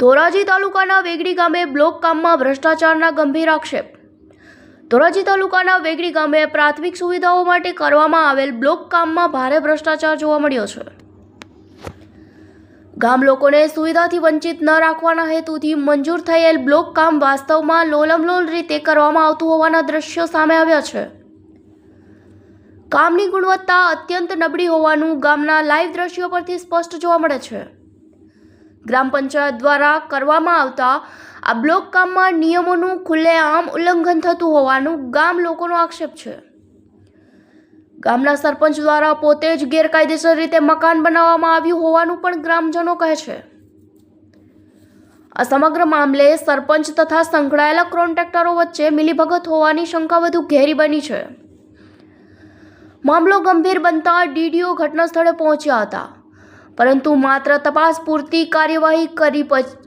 ધોરાજી તાલુકાના વેગડી ગામે બ્લોક કામમાં ભ્રષ્ટાચારના ગંભીર આક્ષેપ. ધોરાજી તાલુકાના વેગડી ગામે પ્રાથમિક સુવિધાઓ માટે કરવામાં આવેલ બ્લોક કામમાં ભારે ભ્રષ્ટાચાર જોવા મળ્યો છે. ગામ લોકોને સુવિધાથી વંચિત ન રાખવાના હેતુથી મંજૂર થયેલ બ્લોક કામ વાસ્તવમાં લોલમલોલ રીતે કરવામાં આવતું હોવાના દ્રશ્યો સામે આવ્યા છે. કામની ગુણવત્તા અત્યંત નબળી હોવાનું ગામના લાઈવ દ્રશ્યો પરથી સ્પષ્ટ જોવા મળે છે. ગ્રામ પંચાયત દ્વારા કરવામાં આવતા આ બ્લોક કામમાં નિયમોનું ખુલ્લેઆમ ઉલ્લંઘન થતું હોવાનું ગામ લોકોનો આક્ષેપ છે. ગામના સરપંચ દ્વારા પોતે જ ગેરકાયદેસર રીતે મકાન બનાવવામાં આવ્યું હોવાનું પણ ગ્રામજનો કહે છે. આ સમગ્ર મામલે સરપંચ તથા સંકળાયેલા કોન્ટ્રાક્ટરો વચ્ચે મિલીભગત હોવાની શંકા વધુ ઘેરી બની છે. મામલો ગંભીર બનતા ડીડીઓ ઘટના સ્થળે પહોંચ્યા હતા. પરંતુ માત્ર તપાસ પૂરતી કાર્યવાહી કરી પછ-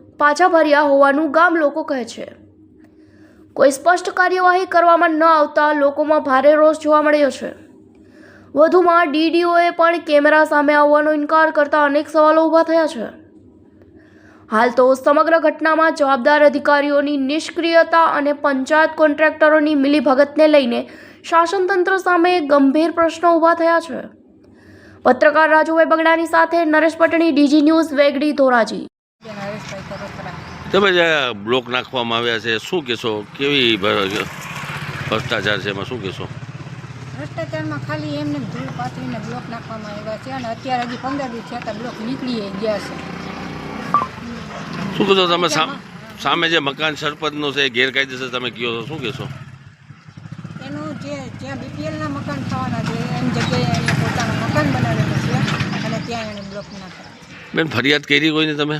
ફર્યા હોવાનું ગામ લોકો કહે છે. કોઈ સ્પષ્ટ કાર્યવાહી કરવામાં ન આવતા લોકોમાં ભારે રોષ જોવા મળ્યો છે. વધુમાં ડીડીઓએ પણ કેમેરા સામે આવવાનો ઇનકાર કરતા અનેક સવાલો ઊભા થયા છે. હાલ તો સમગ્ર ઘટનામાં જવાબદાર અધિકારીઓની નિષ્ક્રિયતા અને પંચાયત કોન્ટ્રાક્ટરોની મિલીભગતને લઈને શાસનતંત્ર સામે ગંભીર પ્રશ્નો ઊભા થયા છે. પત્રકાર રાજુભાઈ બગડાની સાથે નરેશ પટણી ડીજી ન્યૂઝ વેગડી ધોરાજી. તમે જે બ્લોક નાખવામાં આવ્યા છે શું કહેશો? કેવી ભ્રષ્ટાચાર છે એમાં શું કહેશો? ભ્રષ્ટાચારમાં ખાલી એમને ધૂળ પાથરીને બ્લોક નાખવામાં આવ્યા છે અને અત્યારે હજી પંદર દિવસ થયા તા બ્લોક નીકળી ગયા છે. શું કહેશો તમે? સા- સામે જે મકાન સરપંચનું છે એ ગેરકાયદેસર તમે કહો છો? શું કહેશો? એનું જે જ્યાં બીપીએલના મકાન થવાના છે એની જગ્યાએ એને પોતાનું મકાન બનાવેલું છે અને ત્યાં એને બ્લોક નાખ્યા બેન ફરિયાદ કરી કોઈને તમે?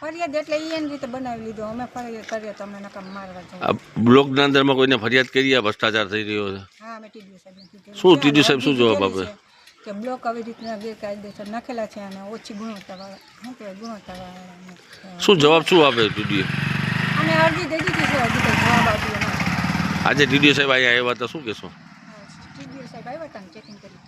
ફરિયાદ એટલે એ એની રીતે બનાવી લીધો. અમે ફરિયાદ કરીએ તો અમને નકામ મારવા આ જવું બ્લોકના અંદરમાં કોઈને ફરિયાદ કરી આ ભ્રષ્ટાચાર થઈ રહ્યો છે? હા અમે ટીડીઓ સાહેબને કીધેલું શું છે. TDO સાહેબ શું અરજી જવાબ કીધેલી આપે? છે કે બ્લોક આવી રીતના ગેરકાયદેસર નાખેલા છે અને ઓછી ગુણવત્તાવાળા શું કહેવાય? ગુણવત્તાવાળા શું જવાબ શું આપે ટીડીઓ? અને અરજી દઈ દીધી છે હજી કંઈ જવાબ આપ્યો નથી આજે ટીડીઓ સાહેબ અહીંયા આવ્યા હતા શું કહેશો? ટીડીઓ સાહેબ આવ્યા હતા ને ચેકિંગ કરી